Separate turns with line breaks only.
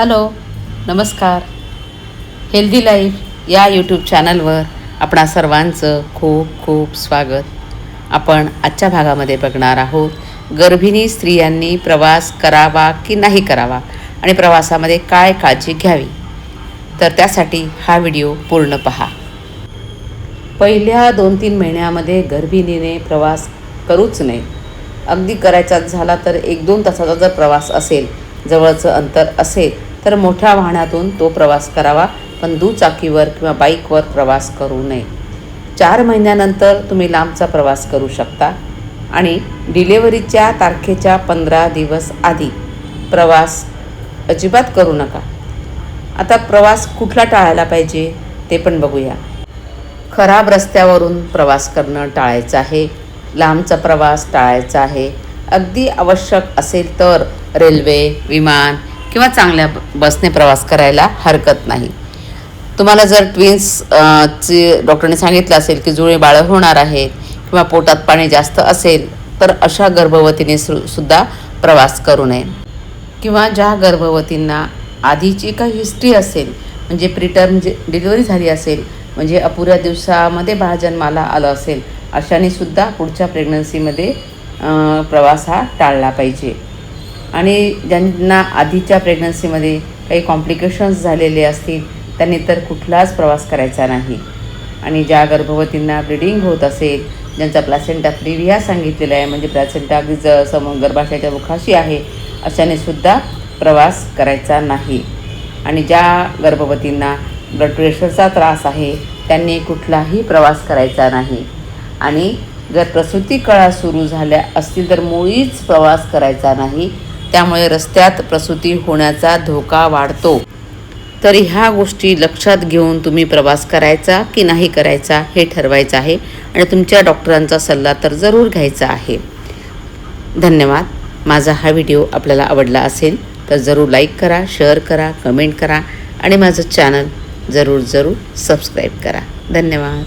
Hello नमस्कार. Healthy life या YouTube चॅनलवर आपणा सर्वांचं खूप खूप स्वागत. आपण आजच्या भागामध्ये बघणार आहोत गर्भिणी स्त्रियांनी प्रवास करावा की नाही करावा आणि प्रवासामध्ये काय काळजी घ्यावी? तर त्यासाठी हा व्हिडिओ पूर्ण पहा. पहिल्या दोन तीन महिन्यामध्ये गर्भिणीने प्रवास करूच नये. अगदी करायचाच झाला तर एक दोन तासाचा जर प्रवास असेल जवळचं अंतर असेल तर मोठ्या वाहनातून तो प्रवास करावा पण दुचाकीवर किंवा बाईकवर प्रवास करू नये. चार महिन्यानंतर तुम्ही लांबचा प्रवास करू शकता. आणि डिलेवरीच्या तारखेच्या पंधरा दिवस आधी प्रवास अजिबात करू नका. आता प्रवास कुठला टाळायला पाहिजे ते पण बघूया. खराब रस्त्यावरून प्रवास करणं टाळायचं आहे. लांबचा प्रवास टाळायचा आहे. अगदी आवश्यक असेल तर रेल्वे विमान किंवा चांगल्या बसने प्रवास करायला हरकत नाही. तुम्हाला जर ट्विन्स चे डॉक्टरने सांगितलं असेल की जुळे बाळं होणार आहेत किंवा पोटात पाणी जास्त असेल तर अशा गर्भवतीने सु सुद्धा प्रवास करू नये. किंवा ज्या गर्भवतींना आधीची काही हिस्ट्री असेल म्हणजे प्रिटर्म जे डिलिव्हरी झाली असेल म्हणजे अपुऱ्या दिवसामध्ये बाळ जन्माला आलं असेल अशाने सुद्धा पुढच्या प्रेग्नन्सीमध्ये प्रवास हा टाळला पाहिजे. आणि ज्यांना आधीच्या प्रेग्नन्सीमध्ये काही कॉम्प्लिकेशन्स झालेले असतील त्यांनी तर कुठलाच प्रवास करायचा नाही. आणि ज्या गर्भवतींना ब्लिडिंग होत असेल ज्यांचा प्लॅसेंटा प्रिव्हिया सांगितलेला आहे म्हणजे प्लॅसेंटा अगदी ज गर्भाशयाच्या मुखाशी आहे अशाने सुद्धा प्रवास करायचा नाही. आणि ज्या गर्भवतींना ब्लड प्रेशरचा त्रास आहे त्यांनी कुठलाही प्रवास करायचा नाही. आणि जर प्रसूती कळा सुरू झाल्या असतील तर मुळीच प्रवास करायचा नाही. त्यामुळे रस्त्यात प्रसूती होण्याचा धोका वाढतो. तर ह्या गोष्टी लक्षात घेऊन तुम्ही प्रवास करायचा की नाही करायचा हे ठरवायचं आहे आणि तुमच्या डॉक्टरांचा सल्ला तर जरूर घ्यायचा आहे. धन्यवाद. माझा हा व्हिडिओ आपल्याला आवडला असेल तर जरूर लाईक करा शेअर करा कमेंट करा आणि माझं चॅनल जरूर जरूर सबस्क्राईब करा. धन्यवाद.